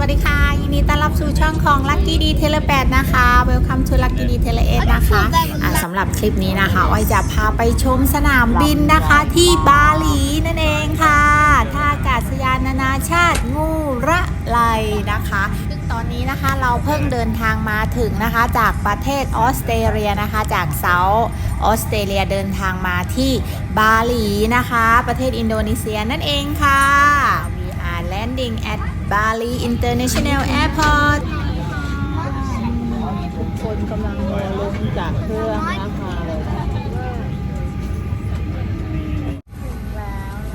วัสดีค่ะ ยินดีต้อนรับสู่ช่องของ Lucky D t e l e 8นะคะ Welcome to Lucky D t e l e 8นะคะอ่าสำหรับคลิปนี้นะคะอ้อยจะพาไปชมสนามบินนะคะที่บาหลีนั่นเองค่ะท่าอากาศยานนานาชาติงูระไลนะคะซึ่งตอนนี้นะคะเราเพิ่งเดินทางมาถึงนะคะ จากประเทศออสเตรเลียนะคะ จากเซาท์ออสเตรเลียเดินทางมาที่บาหลีนะคะ ประเทศอินโดนีเซียนั่นเองค่ะ We are landing at Bali International Airport ทุกคนกำลังลงจากเครื่องนะคะแล้ว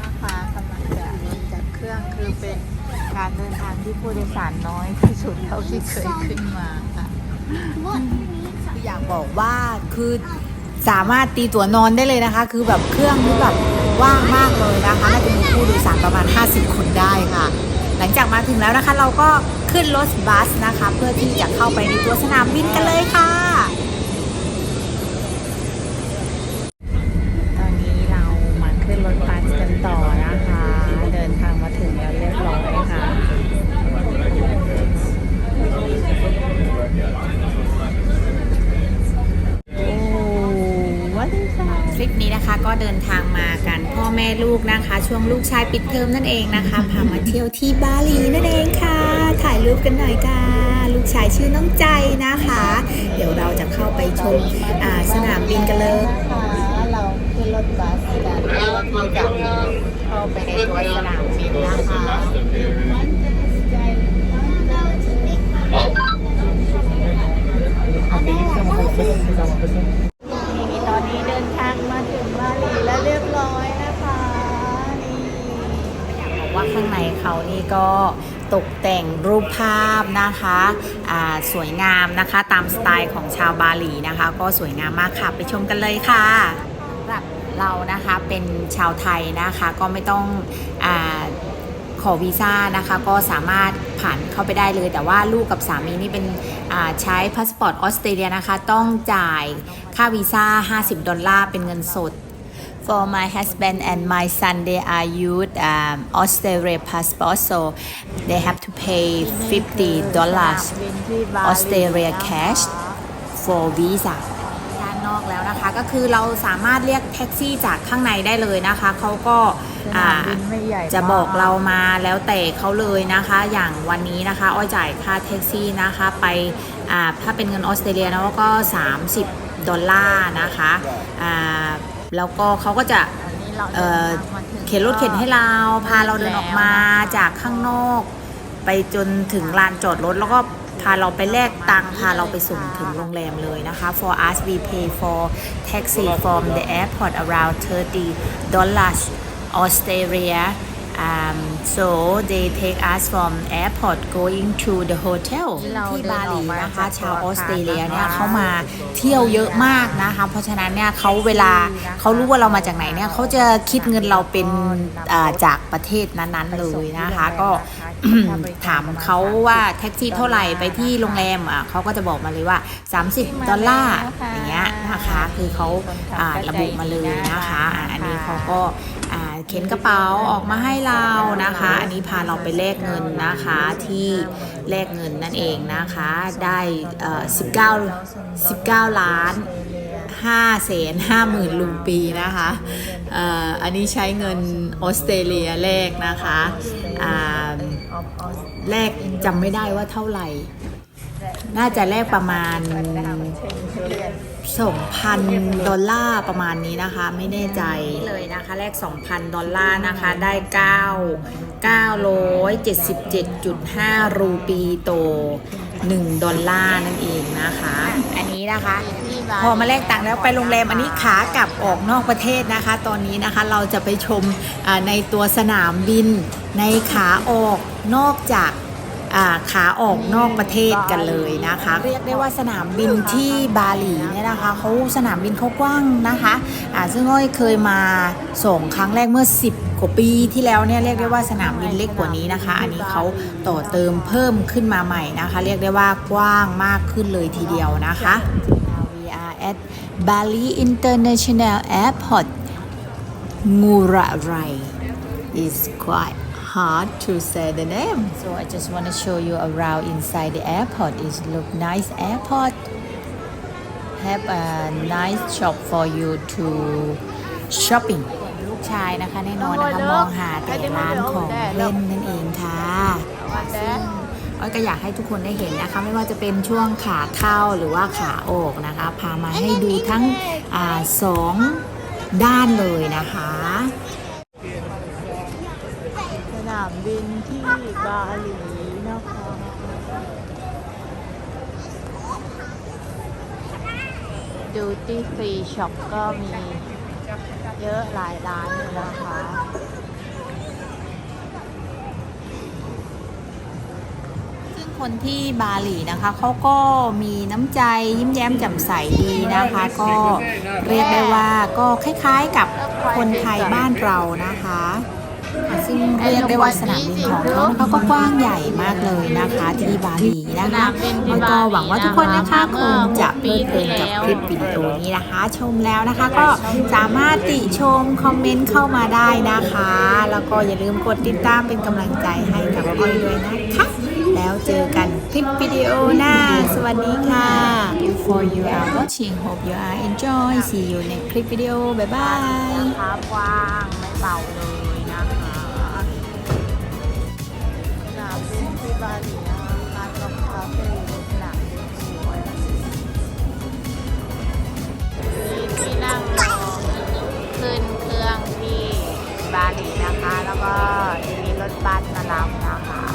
นะคะกำลังจะลงจากเครื่องคือเป็นการเดินทางที่ผู้โดยสารน้อยที่สุดเท่าที่เคยขึ้นมาค่ะอยากบอกว่าคือสามารถตีตั๋วนอนได้เลยนะคะ คือแบบเครื่องนี่แบบว่างมากเลยนะคะน่าจะมีผู้โดยสารประมาณ 50 คนได้ค่ะห ลังจากมาถึงแล้วนะคะ เราก็ขึ้นรถบัสนะคะ เพื่อที่จะเข้าไปในตัวสนามบินกันเลยค่ะ ช่วงลูกชายปิดเทอมนั่นเองนะคะ พามาเที่ยวที่บาหลีนั่นเองค่ะ ถ่ายรูปกันหน่อยค่ะ ลูกชายชื่อน้องใจนะคะ เดี๋ยวเราจะเข้าไปชมอ่าสนามบินกันเลยนะคะเราขึ้นรถบัสกันเพื่อที่จะเข้าไปในตัวสนามบินนะคะ นี่ตอนนี้เดินทางมาถึงบาหลีแล้วเรียบร้อยนะคะนี่ บอกว่า ข้างในเขานี่ก็ตกแต่งรูปภาพนะคะสวยงามนะคะตามสไตล์ของชาวบาหลีนะคะ ก็สวยงามมากค่ะไปชมกันเลยค่ะสำหรับเรานะคะเป็นชาวไทยนะคะก็ไม่ต้องอขอวีซ่านะคะก็สามารถผ่านเข้าไปได้เลย แต่ว่าลูกกับสามีนี่เป็นใช้พาสปอร์ตออสเตรเลียนะคะ ต้องจ่ายค่าวีซ่า 50 ดอลลาร์เป็นเงินสด For my husband and my son, they are use um, Australia passport, so they have to pay 50 dollars Australia cash for visa. ด้านนอกแล้วนะคะ ก็คือเราสามารถเรียกแท็กซี่จากข้างในได้เลยนะคะเขาก็อ่าจะบอกเรามาแล้วแต่เขาเลยนะคะ อย่างวันนี้นะคะอ้อยจ่ายค่าแท็กซี่นะคะไปอ่าถ้าเป็นเงินออสเตรเลียนะก็ 30 ดอลลาร์นะคะอ่า แล้วก็เขาก็จะเอ่อเข็นรถเข็นให้เรา พาเราเดินออกมาจากข้างนอก ไปจนถึงลานจอดรถ แล้วก็พาเราไปแลกตังค์พาเราไปส่งถึงโรงแรมเลยนะคะ for us we pay for taxi from the airport around 30 dollars Australia um, so they take us from airport going to the hotel ที่บาหลีนะคะชาวออสเตรเลียเนี่ยเขามาเที่ยวเยอะมากนะคะเพราะฉะนั้นเนี่ยเขาเวลาเขารู้ว่าเรามาจากไหนเนี่ยเขาจะคิดเงินเราเป็นอ่าจากประเทศนั้นๆเลยนะคะก็ถามเขาว่าแท็กซี่เท่าไหร่ไปที่โรงแรมอะเขาก็จะบอกมาเลยว่า 30 ดอลลาร์อย่างเงี้ยนะคะคือเขาอ่าระบุมาเลยนะคะอ่าอันนี้เขาก็อ่า เข็นกระเป๋าออกมาให้เรานะคะ อันนี้พาเราไปแลกเงินนะคะที่แลกเงินนั่นเองนะคะ ได้เอ่อ19 19ล้าน5แสน5หมื่นลูปีนะคะอ,อันนี้ใช้เงินออสเตรเลียแลกนะคะแลกจำไม่ได้ว่าเท่าไหร่ น่าจะแลกประมาณ 2,000 ดอลลาร์ประมาณนี้นะคะ ไม่แน่ใจเลยนะคะแลก2,000 ดอลลาร์นะคะได้ 9 977.5 รูปีโตอ1ดอลลาร์นั่นเองนะคะ อันนี้นะคะ พอมาแลกตังค์แล้วไปโรงแรมอันนี้ขากลับออกนอกประเทศนะคะ ตอนนี้นะคะเราจะไปชมอ่าในตัวสนามบินในขาออกนอกจากอ่า ขาออกนอกประเทศกันเลยนะคะ เรียกได้ว่าสนามบินที่บาหลีเนี่ยนะคะเขาสนามบินเขากว้างนะคะอ่าซึ่งอ้อยเคยมาส่งครั้งแรกเมื่อ 10 กว่าปีที่แล้วเนี่ยเรียกได้ว่าสนามบินเล็กกว่านี้นะคะ อันนี้เขาต่อเติมเพิ่มขึ้นมาใหม่นะคะ เรียกได้ว่ากว้างมากขึ้นเลยทีเดียวนะคะ We are at Bali International Airport Ngurah Rai is quite hard to say the name. So I just want to show you around inside the airport. It look nice airport. Have a nice shop for you to shopping. ลูกชายนะคะแน่นอนนะคะมองหาแต่ร้านของเล่นนั่นเองค่ะวันแดซึ่งอ้อยก็อยากให้ทุกคนได้เห็นนะคะ ไม่ว่าจะเป็นช่วงขาเข้าหรือว่าขาออกนะคะ พามาให้ดูทั้งอาสองด้านเลยนะคะสนามบินที่บาหลีนะคะดูตี้ฟรีช็อปก็มีเยอะหลายร้านเลยนะคะซึ่งคนที่บาหลีนะคะเขาก็มีน้ำใจยิ้มแย้มแจ่มใสดีนะคะ ก็เรียกได้ว่าก็คล้ายๆกับคนไทยบ้านเรานะคะ ซึ่งเรียกได้ว่าสนามบินของเขานะคะก็กว้างใหญ่มากเลยนะคะที่บาหลีนะคะแล้วก็หวังว่าทุกคนนะคะคงจะเพลิดเพลินกับคลิปวิดีโอนี้นะคะ ชมแล้วนะคะก็สามารถติชมคอมเมนต์เข้ามาได้นะคะ แล้วก็อย่าลืมกดติดตามเป็นกำลังใจให้กับอ้อยด้วยนะคะแล้วเจอกันคลิปวิดีโอหน้า สวัสดีค่ะ For you are watching hope you are enjoy see you next คลิปวิดีโอ บ๊ายบายนะคะกว้างไม่เบาเลย บาลีนะคะ แล้วก็จะมีรถบัสมารับนะคะ